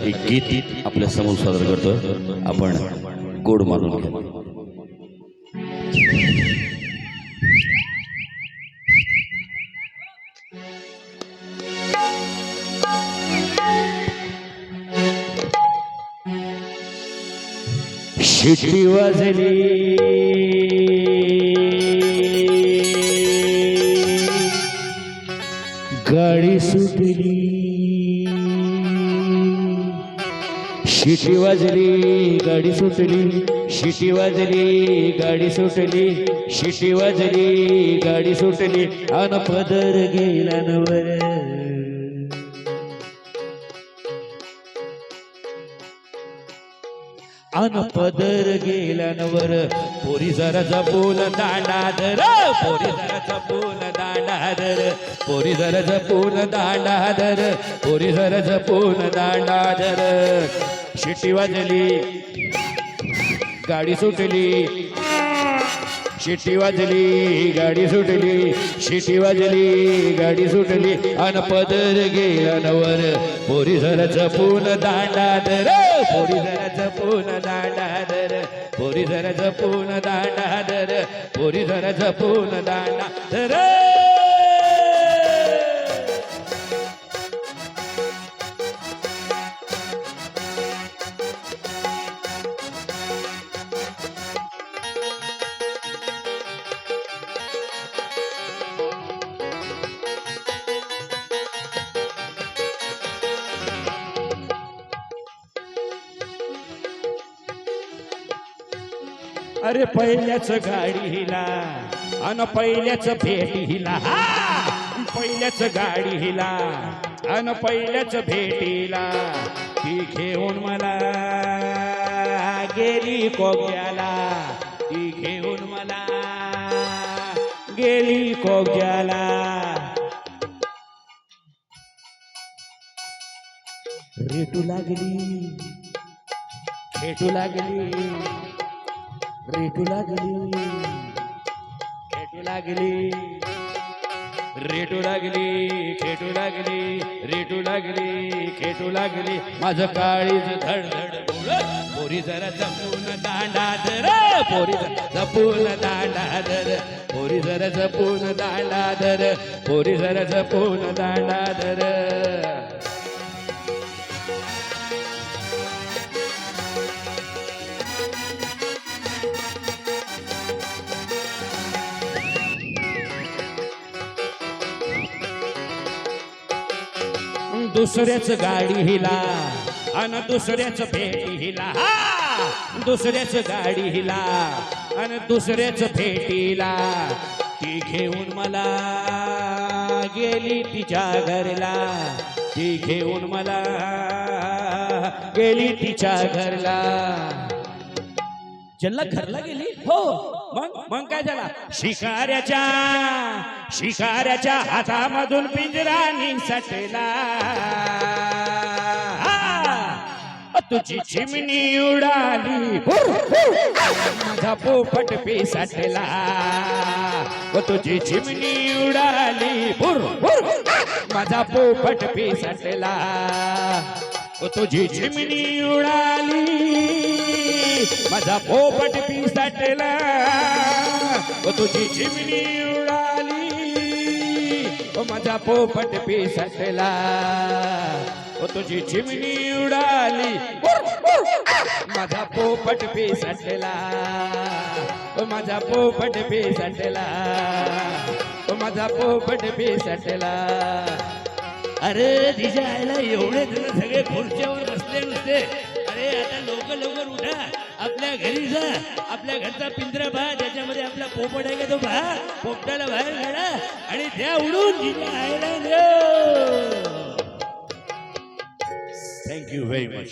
एक गीत आपल्यासमोर सादर करतो. आपण गोड मानून घ्या. शिटी वाजली. गाडी सुटली. शिटी वाजली गाडी सुटली. शिटी वाजली गाडी सुटली. शिटी वाजली गाडी सुटली. अन पदर गेला नवर. अन पदर गेला पोरी जरा जपून दांडा धर पोरी जरा जपून दांडा धर पोरी जरा जपून दांडा धर पोरी जरा जपून दांडा धर शिटी वाजली. गाडी सुटली. शिटी वाजली. गाडी सुटली. शिटी वाजली. गाडी सुटली. अन पदर गेला नवर पोरी जरा जपून दांडा धर पोरी जरा पोरी जरा जपून दांडा धर पोरी जरा जपून दांडा धर. अरे पहिल्याच गाडीला अन पहिल्याच भेटीला. हा! पहिल्याच गाडीला अन पहिल्याच भेटीला. ती घेऊन मला गेली कोग्याला ती घेऊन मला गेली कोग्याला रेटू लागली. खेटू लागली. रेटू लागली. खेटू लागली. रेटू लागली खेटू लागली रेटू लागली खेटू लागली. माझं काळीज धडधड पोरी जरा जपून दांडा धर पोरी जरा जपून दांडा धर पोरी जरा जपून दांडा धर पोरी जरा जपून दांडा धर. दुसऱ्याच गाडी हिला अन दुसऱ्याच भेटी हिला. दुसऱ्याच गाडी हिला अन दुसऱ्याच भेटीला ती घेऊन मला गेली तिच्या घरला. ती घेऊन मला गेली तिच्या घरला. जल्ला घरला गेली? हो. मग मग काय झाला? शिकाऱ्याच्या शिकाऱ्याच्या हातामधून पिंजरा निसटला तुझी चिमणी उडाली. माझा पोपट पिसटला तुझी चिमणी उडाली. माझा पोपट पिसटला तुझी चिमणी उडाली. माझा पोपट पिसटला व तुझी चिमणी उडाली. व माझा पोपट पिसटला. ओ तुझी चिमणी उडाली. माझा पोपट पिसटला. व माझा पोपट पिसटला. व माझा पोपट पिसटला. अरे तिच्या एवढे जण सगळे खुर्च्यावर बसले नसते. आता लवकर लवकर उठा. आपल्या घरी जा. आपल्या घरचा पिंजरा पहा. त्याच्यामध्ये आपला पोपट आहे का तो पहा. पोपटाला बाहेर काढा आणि द्या उडून थँक्यू व्हेरी मच